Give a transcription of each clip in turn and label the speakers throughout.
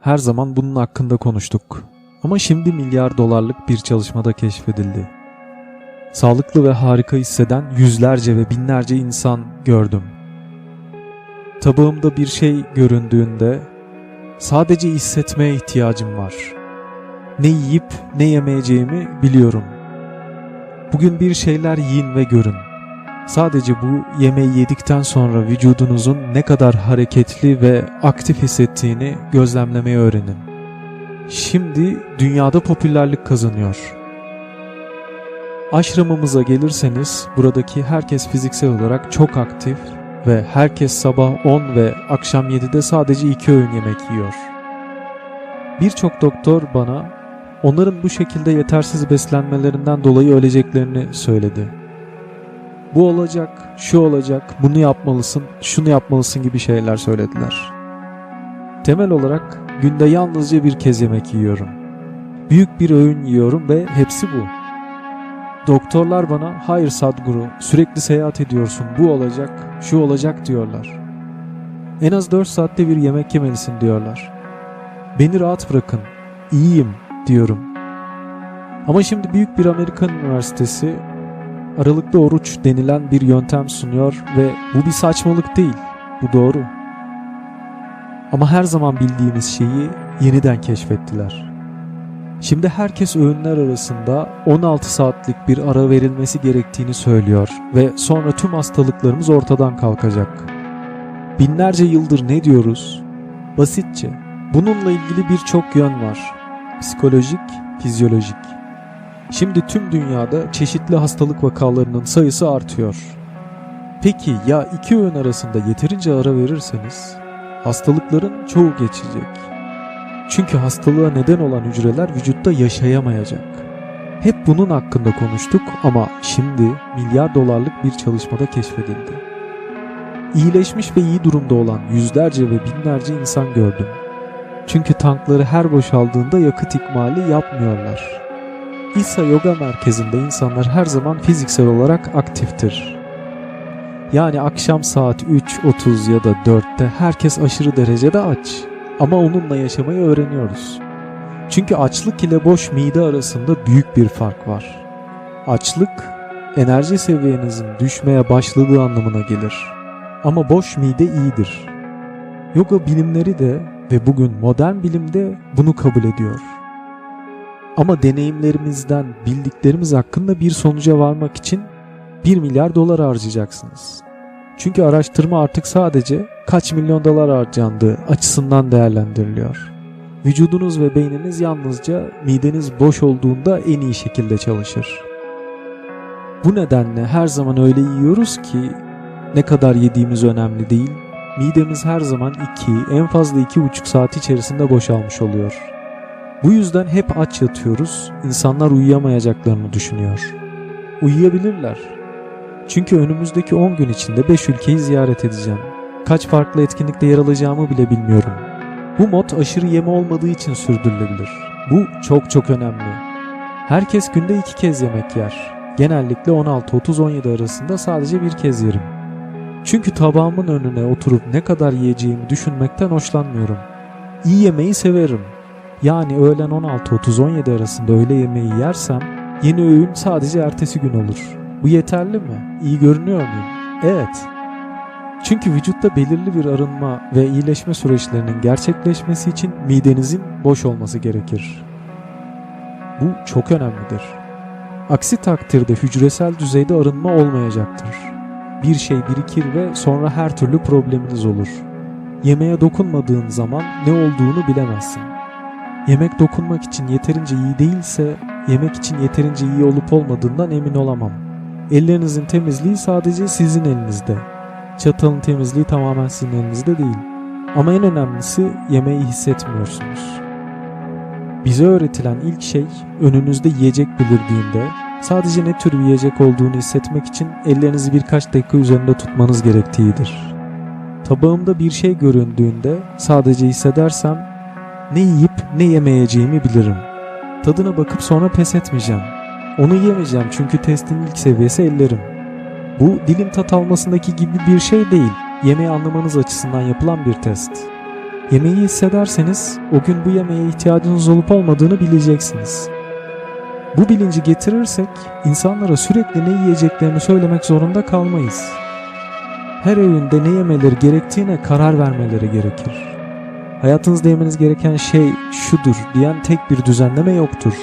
Speaker 1: her zaman bunun hakkında konuştuk. Ama şimdi milyar dolarlık bir çalışmada keşfedildi. Sağlıklı ve harika hisseden yüzlerce ve binlerce insan gördüm. Tabağımda bir şey göründüğünde sadece hissetmeye ihtiyacım var. Ne yiyip ne yemeyeceğimi biliyorum. Bugün bir şeyler yiyin ve görün. Sadece bu yemeği yedikten sonra vücudunuzun ne kadar hareketli ve aktif hissettiğini gözlemlemeyi öğrenin. Şimdi dünyada popülerlik kazanıyor. Aşramımıza gelirseniz buradaki herkes fiziksel olarak çok aktif ve herkes sabah 10 ve akşam 7'de sadece 2 öğün yemek yiyor. Birçok doktor bana onların bu şekilde yetersiz beslenmelerinden dolayı öleceklerini söyledi. Bu olacak, şu olacak, bunu yapmalısın, şunu yapmalısın gibi şeyler söylediler. Temel olarak günde yalnızca bir kez yemek yiyorum. Büyük bir öğün yiyorum ve hepsi bu. Doktorlar bana hayır Sadguru sürekli seyahat ediyorsun bu olacak şu olacak diyorlar. En az 4 saatte bir yemek yemelisin diyorlar. Beni rahat bırakın iyiyim diyorum. Ama şimdi büyük bir Amerikan üniversitesi aralıklı oruç denilen bir yöntem sunuyor ve bu bir saçmalık değil bu doğru. Ama her zaman bildiğimiz şeyi yeniden keşfettiler. Şimdi herkes öğünler arasında 16 saatlik bir ara verilmesi gerektiğini söylüyor ve sonra tüm hastalıklarımız ortadan kalkacak. Binlerce yıldır ne diyoruz? Basitçe. Bununla ilgili birçok yön var. Psikolojik, fizyolojik. Şimdi tüm dünyada çeşitli hastalık vakalarının sayısı artıyor. Peki ya iki öğün arasında yeterince ara verirseniz hastalıkların çoğu geçecek. Çünkü hastalığa neden olan hücreler vücutta yaşayamayacak. Hep bunun hakkında konuştuk ama şimdi milyar dolarlık bir çalışmada keşfedildi. İyileşmiş ve iyi durumda olan yüzlerce ve binlerce insan gördüm. Çünkü tankları her boşaldığında yakıt ikmali yapmıyorlar. İsa Yoga Merkezi'nde insanlar her zaman fiziksel olarak aktiftir. Yani akşam saat 3.30 ya da 4'te herkes aşırı derecede aç. Ama onunla yaşamayı öğreniyoruz. Çünkü açlık ile boş mide arasında büyük bir fark var. Açlık, enerji seviyenizin düşmeye başladığı anlamına gelir. Ama boş mide iyidir. Yoga bilimleri de ve bugün modern bilimde bunu kabul ediyor. Ama deneyimlerimizden bildiklerimiz hakkında bir sonuca varmak için 1 milyar dolar harcayacaksınız. Çünkü araştırma artık sadece kaç milyon dolar harcandığı açısından değerlendiriliyor. Vücudunuz ve beyniniz yalnızca mideniz boş olduğunda en iyi şekilde çalışır. Bu nedenle her zaman öyle yiyoruz ki ne kadar yediğimiz önemli değil. Midemiz her zaman 2, en fazla 2,5 saat içerisinde boşalmış oluyor. Bu yüzden hep aç yatıyoruz, insanlar uyuyamayacaklarını düşünüyor. Uyuyabilirler. Çünkü önümüzdeki 10 gün içinde 5 ülkeyi ziyaret edeceğim. Kaç farklı etkinlikte yer alacağımı bile bilmiyorum. Bu mod aşırı yeme olmadığı için sürdürülebilir. Bu çok çok önemli. Herkes günde 2 kez yemek yer. Genellikle 16-30-17 arasında sadece bir kez yerim. Çünkü tabağımın önüne oturup ne kadar yiyeceğimi düşünmekten hoşlanmıyorum. İyi yemeği severim. Yani öğlen 16-30-17 arasında öğle yemeği yersem yeni öğün sadece ertesi gün olur. Bu yeterli mi? İyi görünüyor muyum? Evet. Çünkü vücutta belirli bir arınma ve iyileşme süreçlerinin gerçekleşmesi için midenizin boş olması gerekir. Bu çok önemlidir. Aksi takdirde hücresel düzeyde arınma olmayacaktır. Bir şey birikir ve sonra her türlü probleminiz olur. Yemeğe dokunmadığın zaman ne olduğunu bilemezsin. Yemek dokunmak için yeterince iyi değilse yemek için yeterince iyi olup olmadığından emin olamam. Ellerinizin temizliği sadece sizin elinizde. Çatalın temizliği tamamen sizin elinizde değil. Ama en önemlisi yemeği hissetmiyorsunuz. Bize öğretilen ilk şey önünüzde yiyecek belirdiğinde sadece ne tür yiyecek olduğunu hissetmek için ellerinizi birkaç dakika üzerinde tutmanız gerektiğidir. Tabağımda bir şey göründüğünde sadece hissedersem ne yiyip ne yemeyeceğimi bilirim. Tadına bakıp sonra pes etmeyeceğim. Onu yemeyeceğim çünkü testin ilk seviyesi ellerim. Bu dilin tat almasındaki gibi bir şey değil. Yemeği anlamanız açısından yapılan bir test. Yemeği hissederseniz o gün bu yemeğe ihtiyacınız olup olmadığını bileceksiniz. Bu bilinci getirirsek insanlara sürekli ne yiyeceklerini söylemek zorunda kalmayız. Her öğünde ne yemeleri gerektiğine karar vermeleri gerekir. Hayatınızda yemeniz gereken şey şudur diyen tek bir düzenleme yoktur.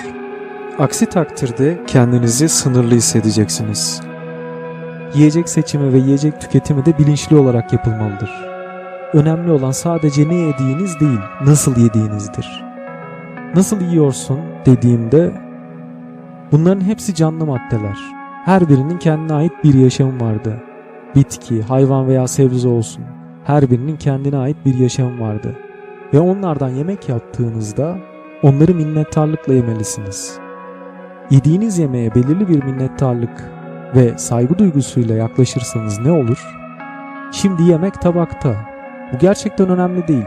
Speaker 1: Aksi takdirde kendinizi sınırlı hissedeceksiniz. Yiyecek seçimi ve yiyecek tüketimi de bilinçli olarak yapılmalıdır. Önemli olan sadece ne yediğiniz değil, nasıl yediğinizdir. Nasıl yiyorsun dediğimde bunların hepsi canlı maddeler. Her birinin kendine ait bir yaşamı vardı. Bitki, hayvan veya sebze olsun. Her birinin kendine ait bir yaşamı vardı. Ve onlardan yemek yaptığınızda onları minnettarlıkla yemelisiniz. Yediğiniz yemeğe belirli bir minnettarlık ve saygı duygusuyla yaklaşırsanız ne olur? Şimdi yemek tabakta. Bu gerçekten önemli değil.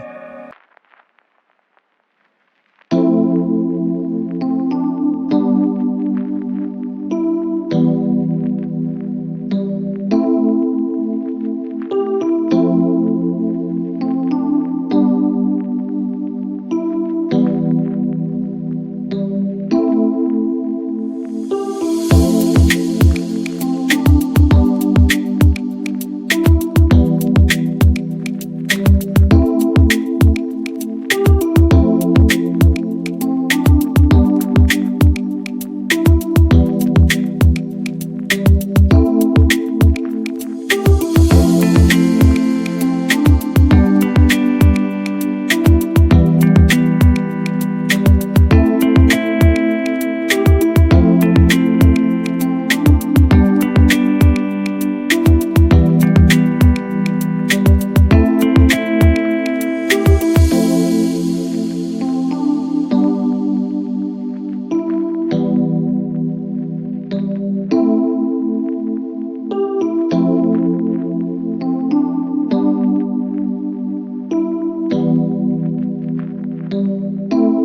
Speaker 1: Música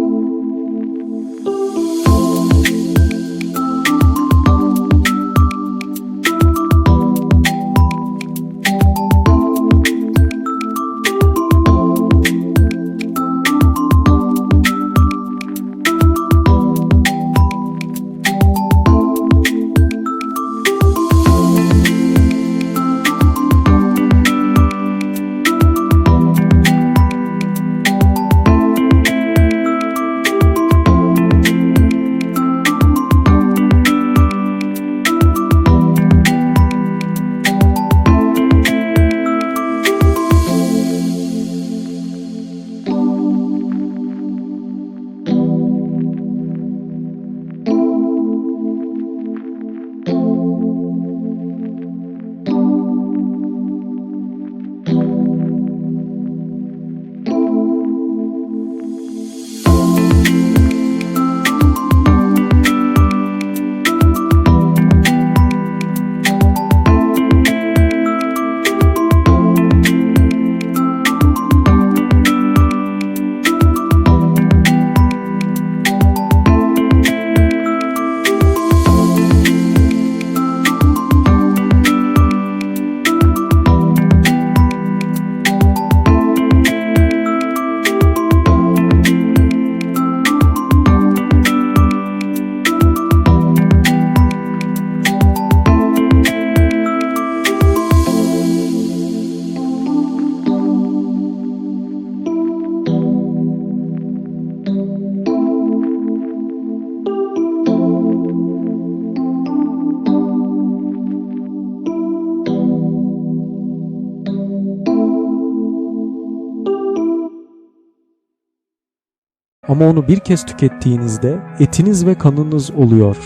Speaker 1: Ama onu bir kez tükettiğinizde etiniz ve kanınız oluyor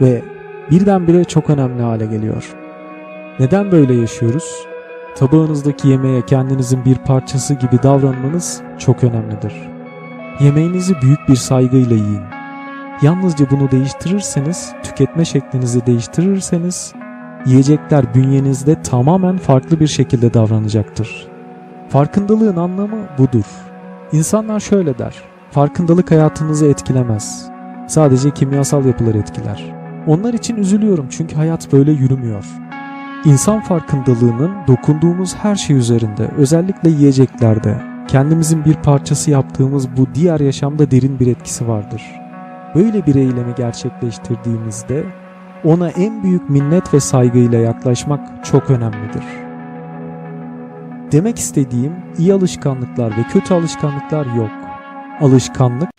Speaker 1: ve birdenbire çok önemli hale geliyor. Neden böyle yaşıyoruz? Tabağınızdaki yemeğe kendinizin bir parçası gibi davranmanız çok önemlidir. Yemeğinizi büyük bir saygıyla yiyin. Yalnızca bunu değiştirirseniz, tüketme şeklinizi değiştirirseniz, yiyecekler bünyenizde tamamen farklı bir şekilde davranacaktır. Farkındalığın anlamı budur. İnsanlar şöyle der. Farkındalık hayatınızı etkilemez. Sadece kimyasal yapılar etkiler. Onlar için üzülüyorum çünkü hayat böyle yürümüyor. İnsan farkındalığının dokunduğumuz her şey üzerinde, özellikle yiyeceklerde kendimizin bir parçası yaptığımız bu diğer yaşamda derin bir etkisi vardır. Böyle bir eylemi gerçekleştirdiğimizde ona en büyük minnet ve saygıyla yaklaşmak çok önemlidir. Demek istediğim iyi alışkanlıklar ve kötü alışkanlıklar yok. Alışkanlık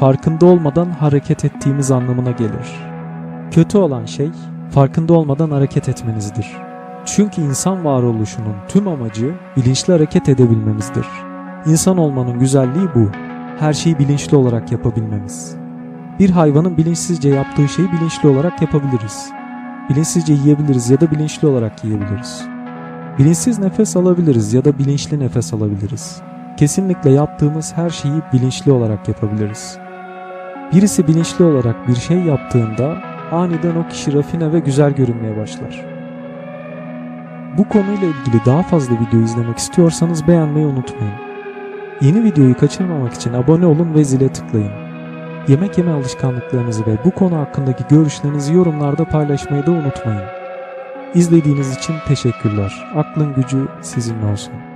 Speaker 1: farkında olmadan hareket ettiğimiz anlamına gelir. Kötü olan şey farkında olmadan hareket etmenizdir. Çünkü insan varoluşunun tüm amacı bilinçli hareket edebilmemizdir. İnsan olmanın güzelliği bu. Her şeyi bilinçli olarak yapabilmemiz. Bir hayvanın bilinçsizce yaptığı şeyi bilinçli olarak yapabiliriz. Bilinçsizce yiyebiliriz ya da bilinçli olarak yiyebiliriz. Bilinçsiz nefes alabiliriz ya da bilinçli nefes alabiliriz. Kesinlikle yaptığımız her şeyi bilinçli olarak yapabiliriz. Birisi bilinçli olarak bir şey yaptığında aniden o kişi rafine ve güzel görünmeye başlar. Bu konuyla ilgili daha fazla video izlemek istiyorsanız beğenmeyi unutmayın. Yeni videoyu kaçırmamak için abone olun ve zile tıklayın. Yemek yeme alışkanlıklarınızı ve bu konu hakkındaki görüşlerinizi yorumlarda paylaşmayı da unutmayın. İzlediğiniz için teşekkürler. Aklın gücü sizinle olsun.